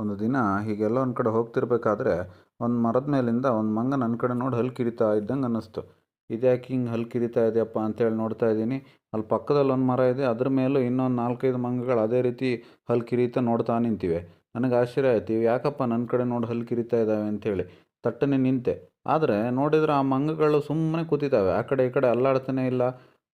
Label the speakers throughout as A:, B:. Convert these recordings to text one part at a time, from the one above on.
A: ಒಂದು ದಿನ ಹೀಗೆಲ್ಲ ಒಂದು ಕಡೆ ಹೋಗ್ತಿರ್ಬೇಕಾದ್ರೆ ಒಂದು ಮರದ ಮೇಲಿಂದ ಒಂದು ಮಂಗ ನನ್ನ ಕಡೆ ನೋಡಿ ಹಲ್ಲು ಕಿರಿತಾ ಇದ್ದಂಗೆ ಅನ್ನಿಸ್ತು. ಇದ್ಯಾಕೆ ಹಿಂಗೆ ಹಲ್ಲು ಕಿರಿತಾ ಇದೆಯಪ್ಪ ಅಂತೇಳಿ ನೋಡ್ತಾ ಇದ್ದೀನಿ. ಅಲ್ಲಿ ಪಕ್ಕದಲ್ಲಿ ಒಂದು ಮರ ಇದೆ, ಅದ್ರ ಮೇಲೂ ಇನ್ನೊಂದು ನಾಲ್ಕೈದು ಮಂಗಗಳು ಅದೇ ರೀತಿ ಹಲ್ಲು ಕಿರಿತಾ ನೋಡ್ತಾ ನಿಂತಿವೆ. ನನಗೆ ಆಶ್ಚರ್ಯ ಆಯ್ತು ಯಾಕಪ್ಪ ನನ್ನ ಕಡೆ ನೋಡಿ ಹಲ್ಲು ಕಿರಿತಾ ಇದ್ದಾವೆ ಅಂತೇಳಿ. ತಟ್ಟನೆ ನಿಂತೆ. ಆದರೆ ನೋಡಿದ್ರೆ ಆ ಮಂಗಗಳು ಸುಮ್ಮನೆ ಕೂತಿದ್ದಾವೆ ಆ ಕಡೆ ಈ ಕಡೆ ಅಲ್ಲಾಡ್ತಾನೆ ಇಲ್ಲ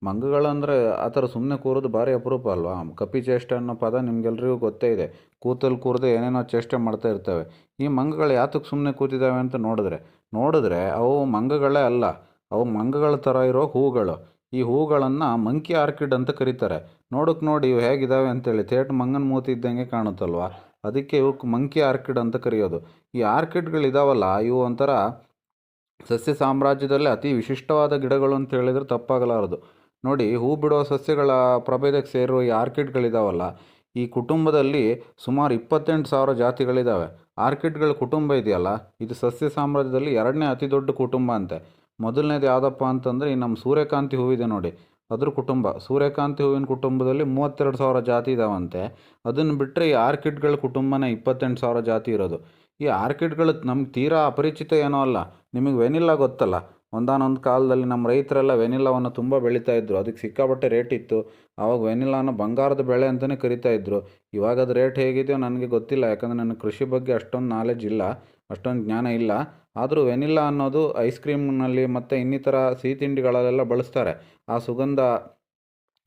A: ಮಂಗಗಳಂದರೆ ಆ ಥರ ಸುಮ್ಮನೆ ಕೂರೋದು ಭಾರಿ ಅಪರೂಪ ಅಲ್ವಾ? ಕಪಿ ಚೇಷ್ಟೆ ಅನ್ನೋ ಪದ ನಿಮಗೆಲ್ಲರಿಗೂ ಗೊತ್ತೇ ಇದೆ. ಕೂತಲ್ಲಿ ಕೂರದೆ ಏನೇನೋ ಚೇಷ್ಟೆ ಮಾಡ್ತಾ ಇರ್ತವೆ. ಈ ಮಂಗಗಳು ಯಾತಕ್ಕೆ ಸುಮ್ಮನೆ ಕೂತಿದ್ದಾವೆ ಅಂತ ನೋಡಿದ್ರೆ ನೋಡಿದ್ರೆ ಅವು ಮಂಗಗಳೇ ಅಲ್ಲ, ಅವು ಮಂಗಗಳ ಥರ ಇರೋ ಹೂಗಳು. ಈ ಹೂಗಳನ್ನು ಮಂಕಿ ಆರ್ಕಿಡ್ ಅಂತ ಕರೀತಾರೆ. ನೋಡಕ್ಕೆ ನೋಡಿ ಇವು ಹೇಗಿದ್ದಾವೆ ಅಂತೇಳಿ ಥೇಟ್ ಮಂಗನ ಮೂತಿ ಇದ್ದಂಗೆ ಕಾಣುತ್ತಲ್ವಾ? ಅದಕ್ಕೆ ಇವಕ್ಕೆ ಮಂಕಿ ಆರ್ಕಿಡ್ ಅಂತ ಕರೆಯೋದು. ಈ ಆರ್ಕಿಡ್ಗಳಿದಾವಲ್ಲ ಇವು ಒಂಥರ ಸಸ್ಯ ಸಾಮ್ರಾಜ್ಯದಲ್ಲೇ ಅತಿ ವಿಶಿಷ್ಟವಾದ ಗಿಡಗಳು ಅಂತ ಹೇಳಿದರೆ ತಪ್ಪಾಗಲಾರದು. ನೋಡಿ, ಹೂ ಬಿಡುವ ಸಸ್ಯಗಳ ಪ್ರಭೇದಕ್ಕೆ ಸೇರುವ ಈ ಆರ್ಕಿಡ್ಗಳಿದಾವಲ್ಲ, ಈ ಕುಟುಂಬದಲ್ಲಿ ಸುಮಾರು ಇಪ್ಪತ್ತೆಂಟು ಸಾವಿರ ಜಾತಿಗಳಿದ್ದಾವೆ ಆರ್ಕಿಡ್ಗಳ ಕುಟುಂಬ ಇದೆಯಲ್ಲ, ಇದು ಸಸ್ಯ ಸಾಮ್ರಾಜ್ಯದಲ್ಲಿ ಎರಡನೇ ಅತಿ ದೊಡ್ಡ ಕುಟುಂಬ ಅಂತೆ. ಮೊದಲನೇದು ಯಾವುದಪ್ಪ ಅಂತಂದರೆ, ಈ ನಮ್ಮ ಸೂರ್ಯಕಾಂತಿ ಹೂವಿದೆ ನೋಡಿ, ಅದ್ರ ಕುಟುಂಬ. ಸೂರ್ಯಕಾಂತಿ ಹೂವಿನ ಕುಟುಂಬದಲ್ಲಿ ಮೂವತ್ತೆರಡು ಸಾವಿರ ಜಾತಿ ಇದಾವಂತೆ. ಅದನ್ನು ಬಿಟ್ಟರೆ ಈ ಆರ್ಕಿಡ್ಗಳ ಕುಟುಂಬನೇ ಇಪ್ಪತ್ತೆಂಟು ಸಾವಿರ ಜಾತಿ ಇರೋದು. ಈ ಆರ್ಕಿಡ್ಗಳು ನಮ್ಗೆ ತೀರಾ ಅಪರಿಚಿತ ಏನೋ ಅಲ್ಲ, ನಿಮಗೆ ವೆನಿಲ್ಲ ಗೊತ್ತಲ್ಲ. ಒಂದಾನೊಂದು ಕಾಲದಲ್ಲಿ ನಮ್ಮ ರೈತರೆಲ್ಲ ವೆನಿಲಾವನ್ನು ತುಂಬ ಬೆಳೀತಾ ಇದ್ರು. ಅದಕ್ಕೆ ಸಿಕ್ಕಾಪಟ್ಟೆ ರೇಟ್ ಇತ್ತು. ಆವಾಗ ವೆನಿಲ್ಲಾನ ಬಂಗಾರದ ಬೆಳೆ ಅಂತಲೇ ಕರಿತಾ ಇದ್ರು. ಇವಾಗ ಅದು ರೇಟ್ ಹೇಗಿದೆಯೋ ನನಗೆ ಗೊತ್ತಿಲ್ಲ. ಯಾಕಂದರೆ ನನಗೆ ಕೃಷಿ ಬಗ್ಗೆ ಅಷ್ಟೊಂದು ನಾಲೆಜ್ ಇಲ್ಲ. ಅಷ್ಟೊಂದು ಜ್ಞಾನ ಇಲ್ಲ. ಆದರೂ ವೆನಿಲ್ಲಾ ಅನ್ನೋದು ಐಸ್ ಕ್ರೀಮ್ನಲ್ಲಿ ಮತ್ತು ಇನ್ನಿತರ ಸಿಹಿ ತಿಂಡಿಗಳಲ್ಲೆಲ್ಲ ಬಳಸ್ತಾರೆ. ಆ ಸುಗಂಧ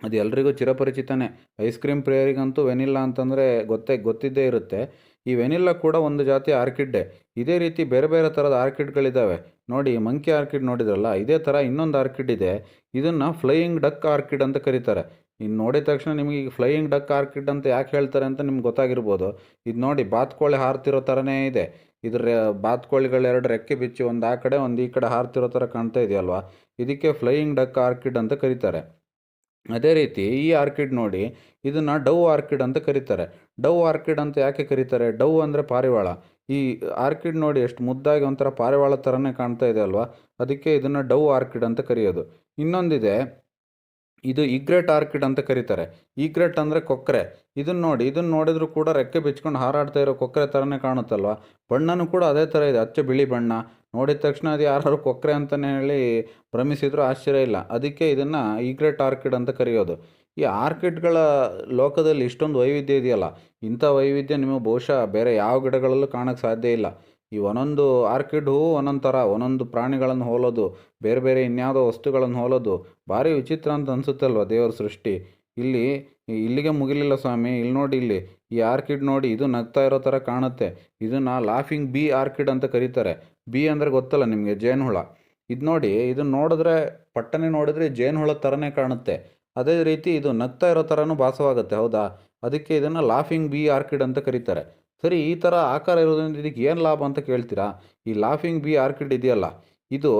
A: ಅದು ಎಲ್ರಿಗೂ ಚಿರಪರಿಚಿತನೇ. ಐಸ್ ಕ್ರೀಮ್ ಪ್ರಿಯರಿಗಂತೂ ವೆನಿಲ್ಲಾ ಅಂತಂದರೆ ಗೊತ್ತೇ, ಗೊತ್ತಿದ್ದೇ ಇರುತ್ತೆ. ಈ ವೆನಿಲ್ಲಾ ಕೂಡ ಒಂದು ಜಾತಿ ಆರ್ಕಿಡ್ಡೆ. ಇದೇ ರೀತಿ ಬೇರೆ ಬೇರೆ ಥರದ ಆರ್ಕಿಡ್ಗಳಿದ್ದಾವೆ ನೋಡಿ, ಮಂಕಿ ಆರ್ಕಿಡ್ ನೋಡಿದ್ರಲ್ಲ, ಇದೇ ಥರ ಇನ್ನೊಂದು ಆರ್ಕಿಡ್ ಇದೆ. ಇದನ್ನು ಫ್ಲೈಯಿಂಗ್ ಡಕ್ ಆರ್ಕಿಡ್ ಅಂತ ಕರೀತಾರೆ. ಇನ್ನು ನೋಡಿದ ತಕ್ಷಣ ನಿಮಗೆ ಈಗ ಫ್ಲೈಯಿಂಗ್ ಡಕ್ ಆರ್ಕಿಡ್ ಅಂತ ಯಾಕೆ ಹೇಳ್ತಾರೆ ಅಂತ ನಿಮ್ಗೆ ಗೊತ್ತಾಗಿರ್ಬೋದು. ಇದು ನೋಡಿ ಬಾತ್ಕೋಳಿ ಹಾರ್ತಿರೋ ಥರನೇ ಇದೆ. ಇದ್ರ ಬಾತ್ಕೋಳಿಗಳು ಎರಡು ರೆಕ್ಕೆ ಬಿಚ್ಚಿ ಒಂದು ಆ ಕಡೆ, ಒಂದು ಈ ಕಡೆ ಹಾರ್ತಿರೋ ಥರ ಕಾಣ್ತಾ ಇದೆಯಲ್ವಾ? ಇದಕ್ಕೆ ಫ್ಲೈಯಿಂಗ್ ಡಕ್ ಆರ್ಕಿಡ್ ಅಂತ ಕರೀತಾರೆ. ಅದೇ ರೀತಿ ಈ ಆರ್ಕಿಡ್ ನೋಡಿ ಇದನ್ನು ಡವ್ ಆರ್ಕಿಡ್ ಅಂತ ಕರೀತಾರೆ. ಡವ್ ಆರ್ಕಿಡ್ ಅಂತ ಯಾಕೆ ಕರೀತಾರೆ? ಡವ್ ಅಂದರೆ ಪಾರಿವಾಳ. ಈ ಆರ್ಕಿಡ್ ನೋಡಿ ಎಷ್ಟು ಮುದ್ದಾಗಿ ಒಂಥರ ಪಾರಿವಾಳ ಥರನೇ ಕಾಣ್ತಾ ಇದೆ ಅಲ್ವಾ? ಅದಕ್ಕೆ ಇದನ್ನು ಡವ್ ಆರ್ಕಿಡ್ ಅಂತ ಕರೆಯೋದು. ಇನ್ನೊಂದಿದೆ, ಇದು ಇಗ್ರೆಟ್ ಆರ್ಕಿಡ್ ಅಂತ ಕರೀತಾರೆ. ಈಗ್ರೆಟ್ ಅಂದರೆ ಕೊಕ್ಕರೆ ಇದನ್ನು ನೋಡಿ, ಇದನ್ನು ನೋಡಿದ್ರು ಕೂಡ ರೆಕ್ಕೆ ಬಿಚ್ಕೊಂಡು ಹಾರಾಡ್ತಾ ಇರೋ ಕೊಕ್ಕರೆ ಥರನೇ ಕಾಣುತ್ತಲ್ವ? ಬಣ್ಣನೂ ಕೂಡ ಅದೇ ಥರ ಇದೆ. ಅಚ್ಚ ಬಿಳಿ ಬಣ್ಣ ನೋಡಿದ ತಕ್ಷಣ ಅದು ಯಾರು ಕೊಕ್ಕರೆ ಅಂತಲೇ ಹೇಳಿ ಭ್ರಮಿಸಿದ್ರು ಆಶ್ಚರ್ಯ ಇಲ್ಲ. ಅದಕ್ಕೆ ಇದನ್ನು ಈಗ್ರೆಟ್ ಆರ್ಕಿಡ್ ಅಂತ ಕರೆಯೋದು. ಈ ಆರ್ಕಿಡ್ಗಳ ಲೋಕದಲ್ಲಿ ಇಷ್ಟೊಂದು ವೈವಿಧ್ಯ ಇದೆಯಲ್ಲ, ಇಂಥ ವೈವಿಧ್ಯ ನಿಮಗೆ ಬಹುಶಃ ಬೇರೆ ಯಾವ ಗಿಡಗಳಲ್ಲೂ ಕಾಣೋಕ್ಕೆ ಸಾಧ್ಯ ಇಲ್ಲ. ಈ ಒಂದೊಂದು ಆರ್ಕಿಡ್ ಹೂವು ಒಂದೊಂದು ಥರ, ಒಂದೊಂದು ಪ್ರಾಣಿಗಳನ್ನು ಹೋಲೋದು, ಬೇರೆ ಬೇರೆ ಇನ್ಯಾವುದೋ ವಸ್ತುಗಳನ್ನು ಹೋಲೋದು, ಭಾರಿ ವಿಚಿತ್ರ ಅಂತ ಅನಿಸುತ್ತಲ್ವ ದೇವರ ಸೃಷ್ಟಿ. ಇಲ್ಲಿ, ಇಲ್ಲಿಗೆ ಮುಗಿಲಿಲ್ಲ ಸ್ವಾಮಿ, ಇಲ್ಲಿ ನೋಡಿ ಇಲ್ಲಿ, ಈ ಆರ್ಕಿಡ್ ನೋಡಿ ಇದು ನಗ್ತಾ ಇರೋ ಥರ ಕಾಣುತ್ತೆ. ಇದನ್ನು ಲಾಫಿಂಗ್ ಬಿ ಆರ್ಕಿಡ್ ಅಂತ ಕರೀತಾರೆ. ಬಿ ಅಂದರೆ ಗೊತ್ತಲ್ಲ ನಿಮಗೆ, ಜೇನುಹುಳ. ಇದು ನೋಡಿ ಇದನ್ನು ನೋಡಿದ್ರೆ, ಪಟ್ಟನೆ ನೋಡಿದ್ರೆ ಜೇನುಹುಳ ಥರನೇ ಕಾಣುತ್ತೆ. ಅದೇ ರೀತಿ ಇದು ನಗ್ತಾ ಇರೋ ಥರನೂ ಭಾಸವಾಗುತ್ತೆ, ಹೌದಾ? ಅದಕ್ಕೆ ಇದನ್ನು ಲಾಫಿಂಗ್ ಬಿ ಆರ್ಕಿಡ್ ಅಂತ ಕರೀತಾರೆ. ಸರಿ, ಈ ಥರ ಆಕಾರ ಇರೋದ್ರಿಂದ ಇದಕ್ಕೆ ಏನು ಲಾಭ ಅಂತ ಕೇಳ್ತೀರಾ? ಈ ಲಾಫಿಂಗ್ ಬಿ ಆರ್ಕಿಡ್ ಇದೆಯಲ್ಲ, ಇದು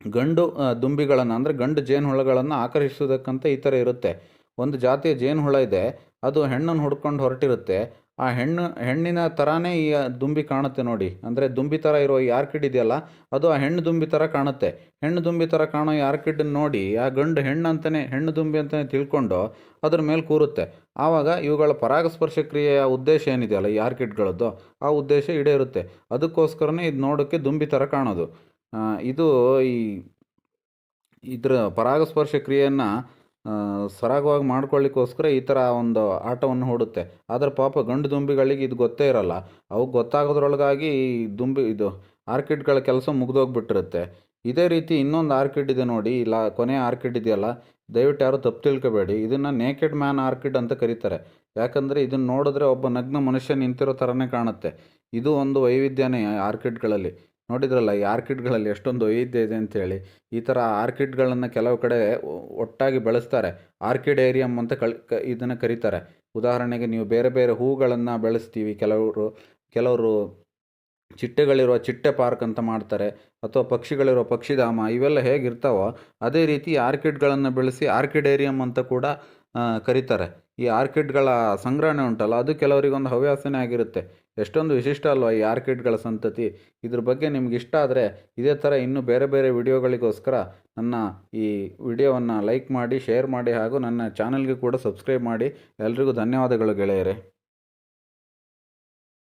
A: ಗಂಡು ದುಂಬಿಗಳನ್ನು, ಅಂದರೆ ಗಂಡು ಜೇನುಹುಳಗಳನ್ನು ಆಕರ್ಷಿಸೋದಕ್ಕಂತ ಈ ಥರ ಇರುತ್ತೆ. ಒಂದು ಜಾತಿಯ ಜೇನುಹುಳ ಇದೆ, ಅದು ಹೆಣ್ಣನ್ನು ಹುಡ್ಕೊಂಡು ಹೊರಟಿರುತ್ತೆ ಆ ಹೆಣ್ಣು, ಹೆಣ್ಣಿನ ಥರನೇ ಈ ದುಂಬಿ ಕಾಣುತ್ತೆ ನೋಡಿ. ಅಂದರೆ ದುಂಬಿ ಥರ ಇರೋ ಈ ಆರ್ಕಿಡ್ ಇದೆಯಲ್ಲ, ಅದು ಆ ಹೆಣ್ಣು ದುಂಬಿ ಥರ ಕಾಣುತ್ತೆ. ಹೆಣ್ಣು ದುಂಬಿ ಥರ ಕಾಣೋ ಈ ನೋಡಿ, ಆ ಗಂಡು ಹೆಣ್ಣು ಅಂತಲೇ ಹೆಣ್ಣು ದುಂಬಿ ಅಂತಲೇ ತಿಳ್ಕೊಂಡು ಅದ್ರ ಮೇಲೆ ಕೂರುತ್ತೆ. ಆವಾಗ ಇವುಗಳ ಪರಾಗಸ್ಪರ್ಶ ಕ್ರಿಯೆಯ ಉದ್ದೇಶ ಏನಿದೆಯಲ್ಲ ಈ ಆರ್ಕಿಡ್ಗಳದ್ದು ಆ ಉದ್ದೇಶ ಈಡೇರುತ್ತೆ. ಅದಕ್ಕೋಸ್ಕರನೇ ಇದು ನೋಡೋಕ್ಕೆ ದುಂಬಿ ಥರ ಕಾಣೋದು. ಇದು ಈ ಇದರ ಪರಾಗಸ್ಪರ್ಶ ಕ್ರಿಯೆಯನ್ನು ಸರಾಗವಾಗಿ ಮಾಡ್ಕೊಳ್ಳಿಕ್ಕೋಸ್ಕರ ಈ ಥರ ಒಂದು ಆಟವನ್ನು ಹೂಡುತ್ತೆ. ಆದರೆ ಪಾಪ ಗಂಡು ದುಂಬಿಗಳಿಗೆ ಇದು ಗೊತ್ತೇ ಇರಲ್ಲ. ಅವು ಗೊತ್ತಾಗೋದ್ರೊಳಗಾಗಿ ಈ ದುಂಬಿ, ಇದು ಆರ್ಕಿಡ್ಗಳ ಕೆಲಸ ಮುಗಿದೋಗ್ಬಿಟ್ಟಿರುತ್ತೆ. ಇದೇ ರೀತಿ ಇನ್ನೊಂದು ಆರ್ಕಿಡ್ ಇದೆ ನೋಡಿ, ಇಲ್ಲ ಕೊನೆಯ ಆರ್ಕಿಡ್ ಇದೆಯಲ್ಲ, ದಯವಿಟ್ಟು ಯಾರು ತಪ್ಪು ತಿಳ್ಕೊಬೇಡಿ. ಇದನ್ನು ನೇಕೆಡ್ ಮ್ಯಾನ್ ಆರ್ಕಿಡ್ ಅಂತ ಕರೀತಾರೆ. ಯಾಕಂದರೆ ಇದನ್ನು ನೋಡಿದ್ರೆ ಒಬ್ಬ ನಗ್ನ ಮನುಷ್ಯ ನಿಂತಿರೋ ಥರನೇ ಕಾಣುತ್ತೆ. ಇದು ಒಂದು ವೈವಿಧ್ಯನೇ ಆರ್ಕಿಡ್ಗಳಲ್ಲಿ. ನೋಡಿದ್ರಲ್ಲ ಈ ಆರ್ಕಿಡ್ಗಳಲ್ಲಿ ಎಷ್ಟೊಂದು ವೈವಿಧ್ಯ ಇದೆ ಅಂತೇಳಿ. ಈ ಥರ ಆರ್ಕಿಡ್ಗಳನ್ನು ಕೆಲವು ಕಡೆ ಒಟ್ಟಾಗಿ ಬೆಳೆಸ್ತಾರೆ. ಆರ್ಕಿಡ್ ಏರಿಯಮ್ ಅಂತ ಕಳ್, ಕ, ಇದನ್ನು ಕರೀತಾರೆ. ಉದಾಹರಣೆಗೆ ನೀವು ಬೇರೆ ಬೇರೆ ಹೂಗಳನ್ನು ಬೆಳೆಸ್ತೀವಿ. ಕೆಲವರು ಕೆಲವರು ಚಿಟ್ಟೆಗಳಿರುವ ಚಿಟ್ಟೆ ಪಾರ್ಕ್ ಅಂತ ಮಾಡ್ತಾರೆ. ಅಥವಾ ಪಕ್ಷಿಗಳಿರೋ ಪಕ್ಷಿಧಾಮ, ಇವೆಲ್ಲ ಹೇಗಿರ್ತಾವೋ ಅದೇ ರೀತಿ ಆರ್ಕಿಡ್ಗಳನ್ನು ಬೆಳೆಸಿ ಆರ್ಕಿಡ್ ಏರಿಯಮ್ ಅಂತ ಕೂಡ ಕರೀತಾರೆ. ಈ ಆರ್ಕಿಡ್ಗಳ ಸಂಗ್ರಹಣೆ ಉಂಟಲ್ಲ, ಅದು ಕೆಲವರಿಗೊಂದು ಹವ್ಯಾಸನೇ ಆಗಿರುತ್ತೆ. ಎಷ್ಟೊಂದು ವಿಶಿಷ್ಟ ಅಲ್ವಾ ಈ ಆರ್ಕಿಡ್ಗಳ ಸಂತತಿ. ಇದ್ರ ಬಗ್ಗೆ ನಿಮ್ಗೆ ಇಷ್ಟ ಆದರೆ ಇದೇ ಥರ ಇನ್ನೂ ಬೇರೆ ಬೇರೆ ವಿಡಿಯೋಗಳಿಗೋಸ್ಕರ ನನ್ನ ಈ ವಿಡಿಯೋವನ್ನು ಲೈಕ್ ಮಾಡಿ, ಶೇರ್ ಮಾಡಿ ಹಾಗೂ ನನ್ನ ಚಾನಲ್ಗೆ ಕೂಡ ಸಬ್ಸ್ಕ್ರೈಬ್ ಮಾಡಿ. ಎಲ್ರಿಗೂ ಧನ್ಯವಾದಗಳು ಗೆಳೆಯರೆ.